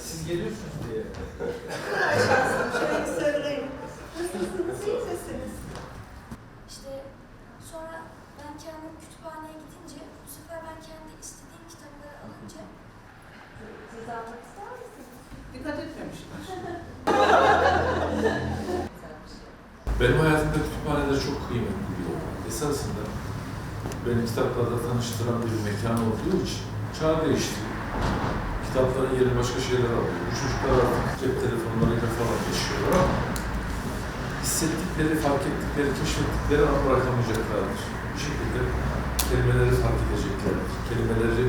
Siz geliyorsunuz diye. İşte sonra ben kendim kütüphaneye gidince bu sefer ben kendi istediğim kitapları alınca Siz almak ister misiniz? Dikkat etmemişler. Benim hayatımda kütüphaneler çok kıymetli bir yer. Esasında beni kitaplarla tanıştıran bir mekan olduğu için çağ değişti. Kitapların yerine başka şeyler alıyor. Bu çocuklar artık cep telefonlarıyla falan yaşıyorlar ama hissettikleri, fark ettikleri, keşfettikleri an bırakamayacaklardır. Bir şekilde kelimeleri fark edeceklerdir. Kelimeleri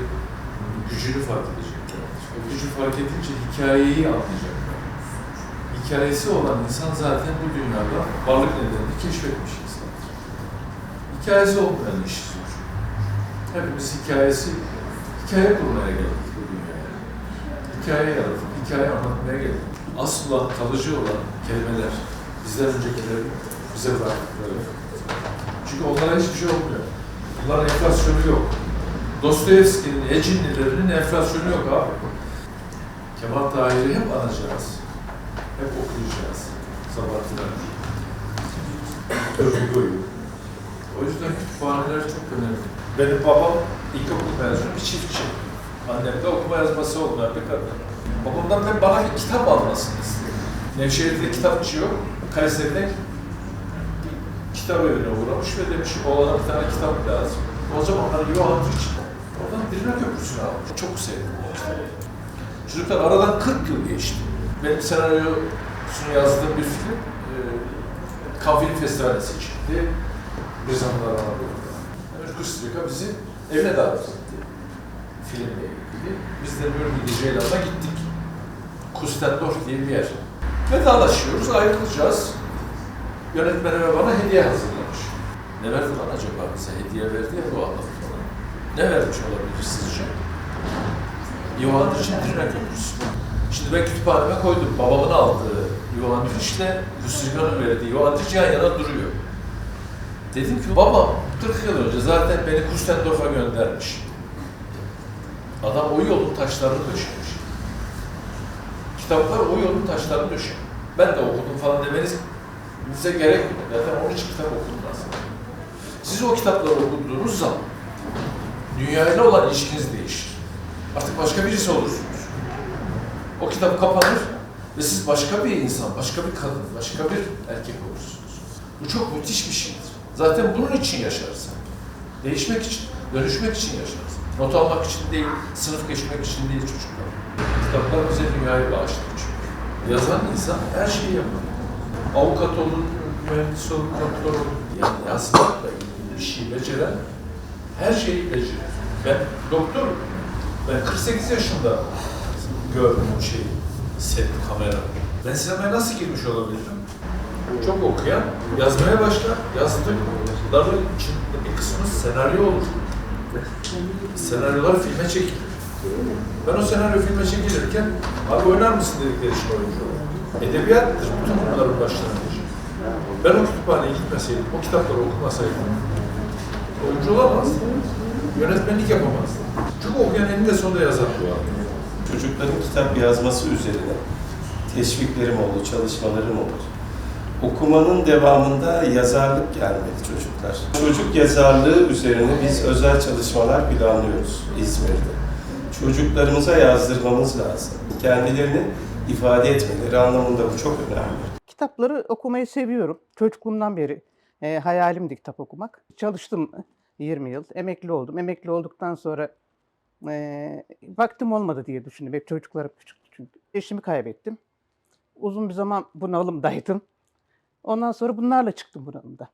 gücünü fark edeceklerdir. O gücü fark edince hikayeyi anlayacaklar. Hikayesi olan insan zaten bu dünyada varlık nedenini keşfetmiş insandır. Hikayesi olmayan iş zor. Hepimiz hikayesi, hikaye kurmaya geldik bu dünyaya. Hikaye yaratıp, hikaye anlatmaya geldik. Asıl kalıcı olan kelimeler, bizden öncekiler bize bıraktıkları. Çünkü onlara hiçbir şey olmuyor. Bunların enflasyonu yok. Dostoyevski'nin, Ecinlilerinin enflasyonu yok abi. Kemal Tahir'i hep anacağız. Hep okuyacağız. Sabah kadar. Hugo'yu. O yüzden kütüphaneler çok önemli. Benim babam ilkokul mezunu bir çiftçi. Annem de okuma yazması olmayan bir kadın. Babamdan ben bana bir kitap almasını istedim. Nevşehir'de kitapçı yok. Kayseri'de kitap evine uğramış ve demiş oğlana bir tane kitap lazım. O zamanlar Johann için oradan Dirne Köprüsü'nü almış. Çok sevdim o kitabı. Çocuklar aradan 40 yıl geçti. Benim senaryosunu yazdığım bir film e, Cannes Film Festivali'ne seçildi. Bir zamanlar Anadolu'da. Ömür Kusturica bizi evine davet etti. Filmle ilgili. Biz de Nürnberg Ceylan'a gittik. Kustendorf diye bir yer. Vedalaşıyoruz, ayrılacağız. Yönetmene ve bana hediye hazırlamış. Ne verdi lan acaba bize? Hediye verdi ya bu anlamda bana. Ne vermiş olabilir sizce? Rich'in Dirne Köprüsü. Şimdi ben kütüphaneme koydum. Babamın aldığı ile Hüsrügan'ın verdiği Rich yan yana duruyor. Dedim ki babam 40 yıl önce zaten beni Kustendorf'a göndermiş. Adam o yolun taşlarını döşemiş. Kitaplar o yolun taşlarını döşemiş. Ben de okudum falan demeniz bize gerek yok. Zaten onun için kitap okunmaz. Siz o kitapları okuduğunuz zaman dünyayla olan ilişkiniz değişir. Artık başka birisi olursunuz. O kitap kapanır ve siz başka bir insan, başka bir kadın, başka bir erkek olursunuz. Bu çok müthiş bir şeydir. Zaten bunun için yaşarız. Değişmek için, dönüşmek için yaşarız. Not almak için değil, sınıf geçmek için değil çocuklar. Kitaplar bize dünyayı bağışlıyor çünkü. Yazan insan her şeyi yapar. Avukat olun, mühendis olun, doktor olun. Yani yazmakla ilgili bir şey beceren her şeyi becerir. Ben doktorum. Ben 48 yaşında gördüm o şeyi, set, kamera. Ben sinemaya nasıl girmiş olabilirim? Çok okuyan, yazmaya başlar, yazdıkları içinde bir kısmı senaryo olur. Senaryolar filme çekilir. Ben o senaryo filme çekilirken, abi oynar mısın dedikleri için oyuncu. Edebiyattır bütün bunların başlangıcı. Ben o kütüphaneye gitmeseydim, o kitapları okumasaydım, oyuncu olamazdım. Yönetmenlik yapamazdım. Çünkü okuyan eninde sonunda yazar bu adam. Çocukların kitap yazması üzerine teşviklerim oldu, çalışmalarım oldu. Okumanın devamında yazarlık gelmedi çocuklar. Çocuk yazarlığı üzerine biz özel çalışmalar planlıyoruz İzmir'de. Çocuklarımıza yazdırmamız lazım. Kendilerini ifade etmeleri anlamında bu çok önemli. Kitapları okumayı seviyorum. Çocukluğumdan beri e, hayalimdi kitap okumak. Çalıştım 20 yıl, emekli oldum. Emekli olduktan sonra e, vaktim olmadı diye düşündüm. Hep çocuklarım küçüktü çünkü. Eşimi kaybettim. Uzun bir zaman bunalımdaydım. Ondan sonra bunlarla çıktım bunalımda.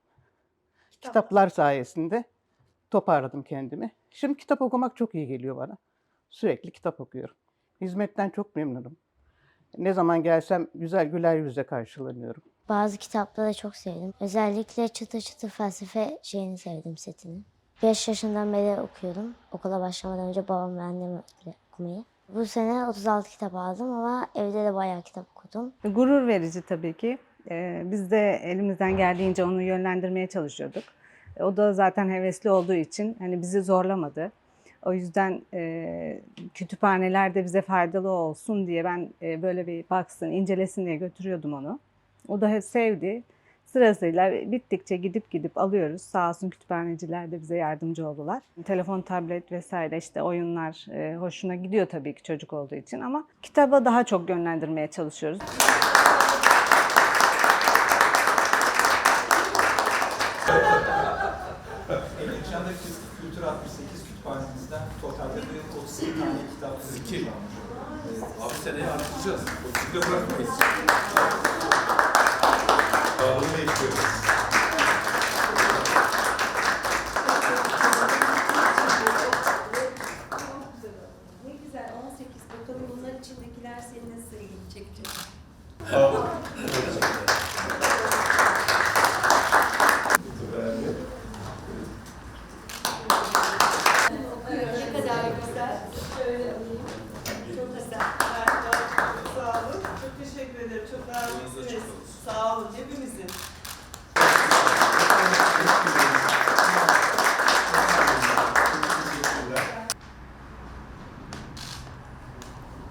Kitaplar sayesinde toparladım kendimi. Şimdi kitap okumak çok iyi geliyor bana. Sürekli kitap okuyorum. Hizmetten çok memnunum. Ne zaman gelsem güzel güler yüzle karşılanıyorum. Bazı kitapları çok sevdim. Özellikle çıtır çıtır felsefe şeyini sevdim setini. 5 yaşından beri okuyorum. Okula başlamadan önce babam ve annem okumayı. Bu sene 36 kitap aldım ama evde de bayağı kitap okudum. Gurur verici tabii ki. Ee, Biz de elimizden geldiğince onu yönlendirmeye çalışıyorduk. E, O da zaten hevesli olduğu için hani bizi zorlamadı. O yüzden e, kütüphaneler de bize faydalı olsun diye ben e, böyle bir baksın, incelesin diye götürüyordum onu. O da sevdi. Sırasıyla bittikçe gidip gidip alıyoruz. Sağ olsun kütüphaneciler de bize yardımcı oldular. Telefon, tablet vesaire işte oyunlar e, hoşuna gidiyor tabii ki çocuk olduğu için ama kitaba daha çok yönlendirmeye çalışıyoruz. Elimcan'daki Kültür 68 kütüphanemizden totalde bir 32 tane kitap Zikir. Abi seneye arttıracağız. O zikre bırakmayız. Bağlı bekliyoruz. Ne güzel 18. Bakalım bunlar içindekiler senin nasıl ilgini çekecek? Ne kadar güzel. Şöyle alayım. Çok güzel. Sağ olun. Çok teşekkür ederim. Çok naziksiniz. Sağ olun hepimizin.